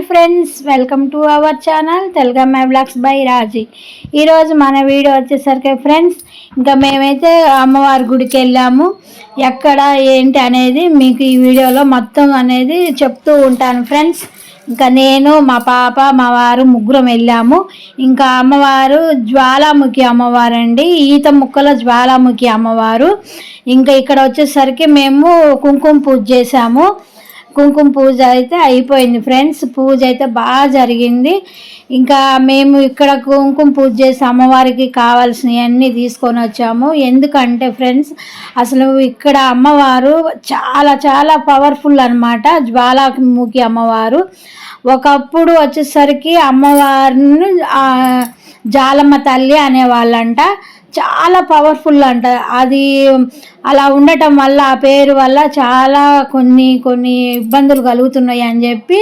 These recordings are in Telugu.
Hi friends welcome to our channel Telugamma blogs by Raji ఈరోజు మన వీడియో వచ్చేసరికి ఫ్రెండ్స్ ఇంకా మేమైతే అమ్మవారి గుడికి వెళ్ళాము. ఎక్కడ ఏంటి అనేది మీకు ఈ వీడియోలో మొత్తం అనేది చెప్తూ ఉంటాను ఫ్రెండ్స్ ఇంకా నేను మా పాప మా వారు ముగ్గురం వెళ్ళాము. ఇంకా అమ్మవారు జ్వాలాముఖి అమ్మవారు అండి ఈత ముక్కల జ్వాలాముఖి అమ్మవారు. ఇంకా ఇక్కడ వచ్చేసరికి మేము కుంకుమ పూజ చేసాము కుంకుమ పూజ అయితే అయిపోయింది. ఫ్రెండ్స్ పూజ అయితే బాగా జరిగింది. ఇంకా మేము ఇక్కడ కుంకుమ పూజ చేసి అమ్మవారికి కావాల్సినవన్నీ తీసుకొని వచ్చాము. ఎందుకంటే ఫ్రెండ్స్ అసలు ఇక్కడ అమ్మవారు చాలా చాలా పవర్ఫుల్ అనమాట జ్వాలాముఖి అమ్మవారు. ఒకప్పుడు వచ్చేసరికి అమ్మవారిని జాలమ్మ తల్లి అనేవాళ్ళంట చాలా పవర్ఫుల్ అంట. అది అలా ఉండటం వల్ల ఆ పేరు వల్ల చాలా కొన్ని కొన్ని ఇబ్బందులు కలుగుతున్నాయి అని చెప్పి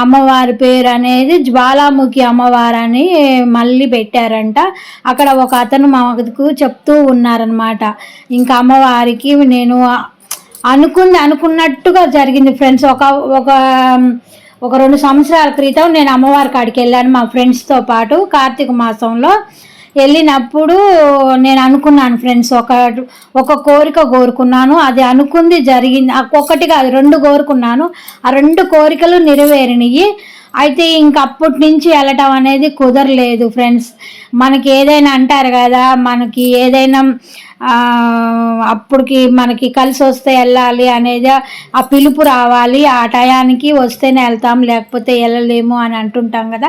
అమ్మవారి పేరు అనేది జ్వాలాముఖి అమ్మవారు అని మళ్ళీ పెట్టారంట. అక్కడ ఒక అతను మాకు చెప్తూ ఉన్నారనమాట ఇంకా అమ్మవారికి నేను అనుకుంది అనుకున్నట్టుగా జరిగింది ఫ్రెండ్స్ ఒక ఒక ఒక రెండు సంవత్సరాల క్రితం నేను అమ్మవారి కాడికి వెళ్ళాను మా ఫ్రెండ్స్తో పాటు కార్తీక మాసంలో. వెళ్ళినప్పుడు నేను అనుకున్నాను ఫ్రెండ్స్ ఒక ఒక కోరిక కోరుకున్నాను అది అనుకుంది జరిగింది ఒక్కటి కాదు రెండు కోరుకున్నాను. ఆ రెండు కోరికలు నెరవేరినాయి. అయితే ఇంక అప్పటి నుంచి వెళ్ళటం అనేది కుదరలేదు ఫ్రెండ్స్. మనకి ఏదైనా అంటారు కదా మనకి ఏదైనా అప్పటికి మనకి కలిసి వస్తే వెళ్ళాలి అనేది ఆ పిలుపు రావాలి. ఆ టయానికి వస్తేనే వెళ్తాం లేకపోతే వెళ్ళలేము అని అంటుంటాం కదా.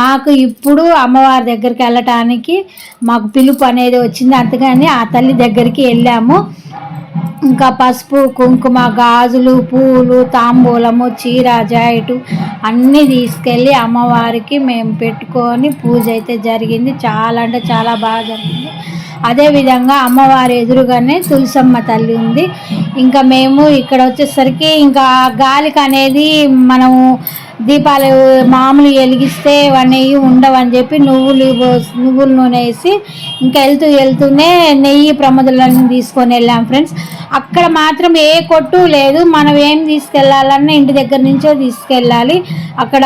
మాకు ఇప్పుడు అమ్మవారి దగ్గరికి వెళ్ళటానికి మాకు పిలుపు అనేది వచ్చింది. అంతగాని ఆ తల్లి దగ్గరికి వెళ్ళాము. ఇంకా పసుపు కుంకుమ గాజులు పూలు తాంబూలము చీర జాయిటు అన్నీ తీసుకెళ్ళి అమ్మవారికి మేము పెట్టుకొని పూజ అయితే జరిగింది. చాలా అంటే చాలా బాగా జరిగింది. అదేవిధంగా అమ్మవారి ఎదురుగానే తులసమ్మ తల్లి ఉంది. ఇంకా మేము ఇక్కడ వచ్చేసరికి ఇంకా గాలికి అనేది మనము దీపాలు మామూలు వెలిగిస్తే అవన్నీ ఉండవని చెప్పి నువ్వులు నువ్వుల నూనె వేసి ఇంకా వెళ్తూ వెళ్తూనే నెయ్యి ప్రమదులను తీసుకొని వెళ్ళాం ఫ్రెండ్స్. అక్కడ మాత్రం ఏ కొట్టు లేదు. మనం ఏం తీసుకెళ్ళాలన్నా ఇంటి దగ్గర నుంచో తీసుకెళ్ళాలి. అక్కడ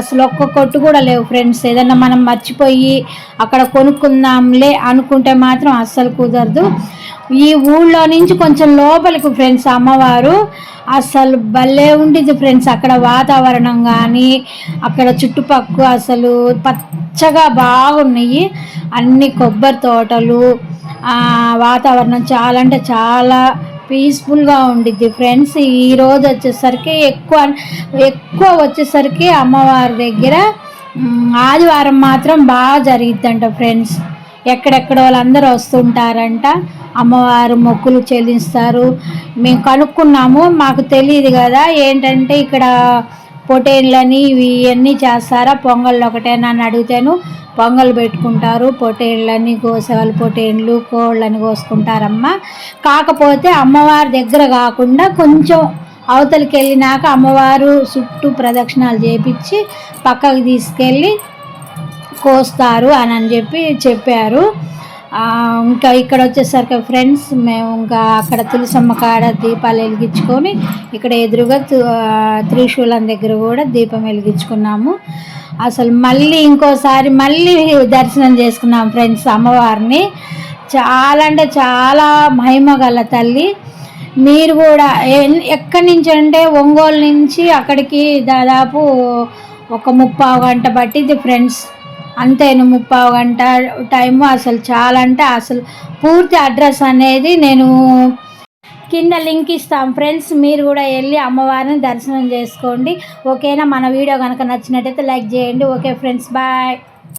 అసలు ఒక్క కొట్టు కూడా లేవు ఫ్రెండ్స్. ఏదన్నా మనం మర్చిపోయి అక్కడ కొనుక్కుందాంలే అనుకుంటే మాత్రం అస్సలు కుదరదు. ఈ ఊళ్ళో నుంచి కొంచెం లోపలికి ఫ్రెండ్స్ అమ్మవారు. అసలు భలే ఉండిద్ది ఫ్రెండ్స్ అక్కడ వాతావరణం కానీ అక్కడ చుట్టుపక్కల అసలు పచ్చగా బాగున్నాయి. అన్ని కొబ్బరి తోటలు వాతావరణం చాలా అంటే చాలా పీస్ఫుల్గా ఉండిద్ది ఫ్రెండ్స్ ఈరోజు వచ్చేసరికి ఎక్కువ ఎక్కువ వచ్చేసరికి అమ్మవారి దగ్గర ఆదివారం మాత్రం బాగా జరిగిద్దంట ఫ్రెండ్స్ ఎక్కడెక్కడ వాళ్ళందరూ వస్తుంటారంట. అమ్మవారు మొక్కులు చెల్లిస్తారు. మేము కనుక్కున్నాము. మాకు తెలియదు కదా ఏంటంటే ఇక్కడ పొటేన్లని ఇవి ఇవన్నీ చేస్తారా? పొంగళ్ళు ఒకటేనా అని అడిగితేను పొంగల్ పెట్టుకుంటారు. పొటేళ్ళని కోసేవాళ్ళు పొటేళ్ళు కోళ్ళని కోసుకుంటారమ్మ. కాకపోతే అమ్మవారి దగ్గర కాకుండా కొంచెం అవతలికి వెళ్ళినాక అమ్మవారు చుట్టూ ప్రదక్షిణాలు చేపించి పక్కకు తీసుకెళ్ళి కోస్తారు అని అని చెప్పి చెప్పారు. ఇంకా ఇక్కడ వచ్చేసరికి ఫ్రెండ్స్ మేము ఇంకా అక్కడ తులసమ్మ కాడ దీపాలు వెలిగించుకొని ఇక్కడ ఎదురుగా త్రిశూలం దగ్గర కూడా దీపం వెలిగించుకున్నాము. అసలు మళ్ళీ ఇంకోసారి మళ్ళీ దర్శనం చేసుకున్నాం ఫ్రెండ్స్ అమ్మవారిని. చాలా అంటే చాలా మహిమ గల తల్లి. మీరు కూడా ఎక్కడి నుంచి అంటే ఒంగోలు నుంచి అక్కడికి దాదాపు ఒక ముప్పావు గంట పట్టింది ఫ్రెండ్స్. అంతేను ముప్పావు గంట టైము అసలు చాలా అంటే అసలు పూర్తి అడ్రస్ అనేది నేను కింద లింక్ ఇస్తాం. ఫ్రెండ్స్ మీరు కూడా వెళ్ళి అమ్మవారిని దర్శనం చేసుకోండి. ఓకేనా? మన వీడియో కనుక నచ్చినట్టయితే లైక్ చేయండి. Okay friends bye.